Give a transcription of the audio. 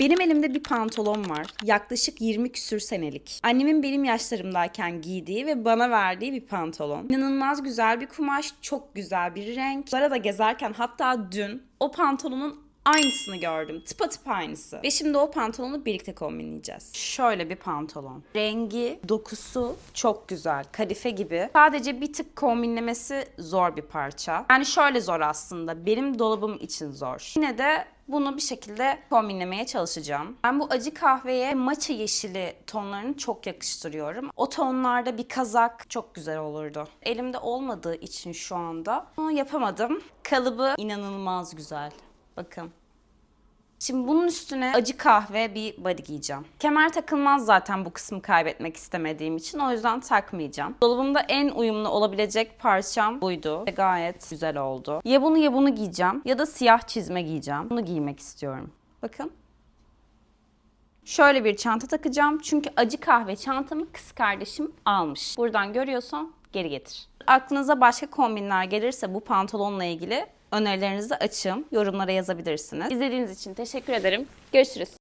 Benim elimde bir pantolon var. Yaklaşık 20 küsür senelik. Annemin benim yaşlarımdayken giydiği ve bana verdiği bir pantolon. İnanılmaz güzel bir kumaş, çok güzel bir renk. Zara da gezerken hatta dün o pantolonun aynısını gördüm. Tıpatıp aynısı. Ve şimdi o pantolonu birlikte kombinleyeceğiz. Şöyle bir pantolon. Rengi, dokusu çok güzel. Kadife gibi. Sadece bir tık kombinlemesi zor bir parça. Yani şöyle zor aslında. Benim dolabım için zor. Yine de bunu bir şekilde kombinlemeye çalışacağım. Ben bu acı kahveye matcha yeşili tonlarını çok yakıştırıyorum. O tonlarda bir kazak çok güzel olurdu. Elimde olmadığı için şu anda onu yapamadım. Kalıbı inanılmaz güzel. Bakın. Şimdi bunun üstüne acı kahve bir body giyeceğim. Kemer takılmaz zaten bu kısmı kaybetmek istemediğim için. O yüzden takmayacağım. Dolabımda en uyumlu olabilecek parçam buydu. Ve gayet güzel oldu. Ya bunu ya bunu giyeceğim ya da siyah çizme giyeceğim. Bunu giymek istiyorum. Bakın. Şöyle bir çanta takacağım. Çünkü acı kahve çantamı kız kardeşim almış. Buradan görüyorsan geri getir. Aklınıza başka kombinler gelirse bu pantolonla ilgili önerilerinizi açığım. Yorumlara yazabilirsiniz. İzlediğiniz için teşekkür ederim. Görüşürüz.